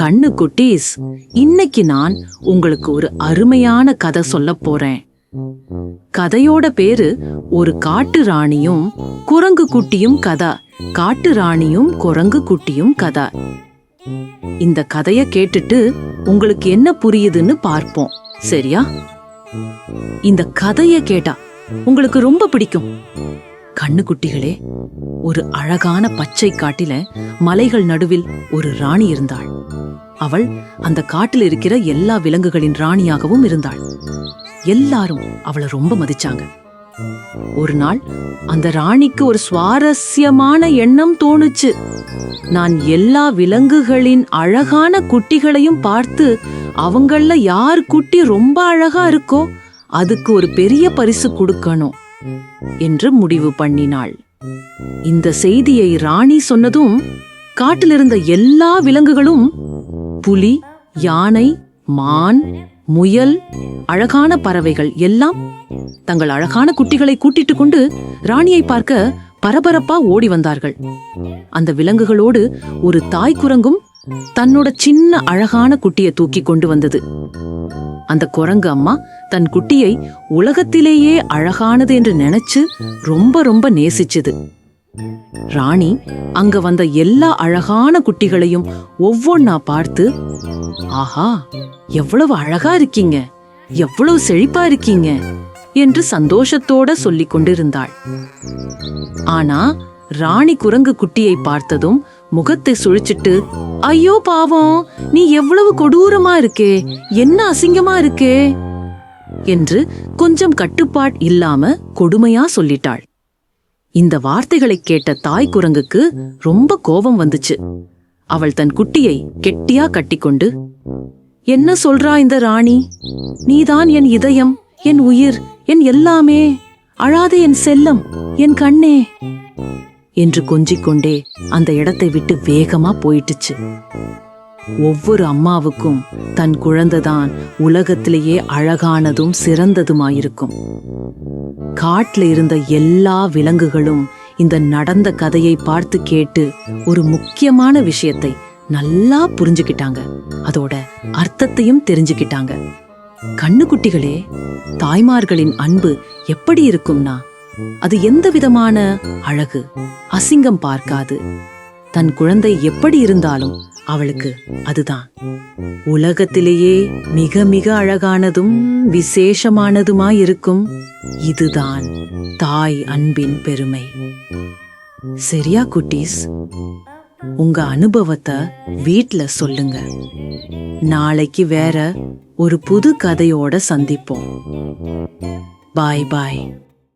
கண்ணு குட்டீஸ் இன்னைக்கு நான் உங்களுக்கு ஒரு அருமையான கதை சொல்ல போறேன். கதையோட பேரு ஒரு காட்டு ராணியும் குரங்கு குட்டியும் கதை. காட்டு ராணியும் குரங்கு குட்டியும் கதை. இந்த கதைய கேட்டுட்டு உங்களுக்கு என்ன புரியுதுன்னு பார்ப்போம். சரியா? இந்த கதைய கேட்டா உங்களுக்கு ரொம்ப பிடிக்கும். கண்ணுக்குட்டிகளே ஒரு அழகான பச்சை காட்டில மலைகள் நடுவில் ஒரு ராணி இருந்தாள். அவள் அந்த காட்டில் இருக்கிற எல்லா விலங்குகளின் ராணியாகவும் இருந்தாள். எல்லாரும் அவளை ரொம்ப மதிச்சாங்க. ஒரு நாள் அந்த ராணிக்கு ஒரு சுவாரஸ்யமான எண்ணம் தோணுச்சு. நான் எல்லா விலங்குகளின் அழகான குட்டிகளையும் பார்த்து அவங்கள யார் குட்டி ரொம்ப அழகா இருக்கோ அதுக்கு ஒரு பெரிய பரிசு கொடுக்கணும். என்று முடிவு பண்ணினாள். இந்த செய்தியை ராணி சொன்னதும் காட்டிலிருந்த எல்லா விலங்குகளும் புலி யானை மான் முயல் அழகான பறவைகள் எல்லாம் தங்கள் அழகான குட்டிகளை கூட்டிட்டு கொண்டு ராணியை பார்க்க பரபரப்பா ஓடி வந்தார்கள். அந்த விலங்குகளோடு ஒரு தாய் குரங்கும் தன்னோட சின்ன அழகான குட்டியை தூக்கி கொண்டு வந்தது. அந்த குரங்கு அம்மா தன் குட்டியை உலகத்திலேயே அழகானது என்று நினைச்சு ரொம்ப ரொம்ப நேசிச்சது. ராணி அங்க வந்த எல்லா அழகான குட்டிகளையும் ஒவ்வொன்னா பார்த்து ஆஹா எவ்வளவு அழகா இருக்கீங்க எவ்வளவு செழிப்பா இருக்கீங்க என்று சந்தோஷத்தோட சொல்லிக் கொண்டிருந்தாள். ஆனா ராணி குரங்கு குட்டியை பார்த்ததும் முகத்தை சுழிச்சிட்டு ஐயோ பாவம் நீ எவ்வளவு கொடூரமா இருக்கே என்ன அசிங்கமா இருக்கே? என்று கொஞ்சம் கட்டுப்பாடு இல்லாம கொடுமையா சொல்லிட்டாள். இந்த வார்த்தைகளை கேட்ட தாய் குரங்குக்கு ரொம்ப கோபம் வந்துச்சு. அவள் தன் குட்டியை கெட்டியா கட்டிக்கொண்டு என்ன சொல்றா இந்த ராணி? நீதான் என் இதயம் என் உயிர் என் எல்லாமே அழாதே என் செல்லம் என் கண்ணே. என்று கொஞ்சிக்கொண்டே அந்த இடத்தை விட்டு வேகமா போயிட்டுச்சு. ஒவ்வொரு அம்மாவுக்கும் தன் குழந்தைதான் உலகத்திலேயே அழகானதும் சிறந்ததுமாயிருக்கும். காட்டுல இருந்த எல்லா விலங்குகளும் இந்த நடந்த கதையை பார்த்து கேட்டு ஒரு முக்கியமான விஷயத்தை நல்லா புரிஞ்சுக்கிட்டாங்க. அதோட அர்த்தத்தையும் தெரிஞ்சுக்கிட்டாங்க. கண்ணுக்குட்டிகளே தாய்மார்களின் அன்பு எப்படி இருக்கும்னா அது எந்த விதமான அழகு? அசிங்கம் பார்க்காது. தன் குழந்தை எப்படி இருந்தாலும் அவளுக்கு அதுதான். உலகத்திலேயே மிக மிக அழகானதும் விசேஷமானதுமாயிருக்கும் இதுதான் தாய் அன்பின் பெருமை. சரியா குட்டீஸ்? உங்க அனுபவத்தை வீட்ல சொல்லுங்க. நாளைக்கு வேற ஒரு புது கதையோட சந்திப்போம். பாய் பாய்.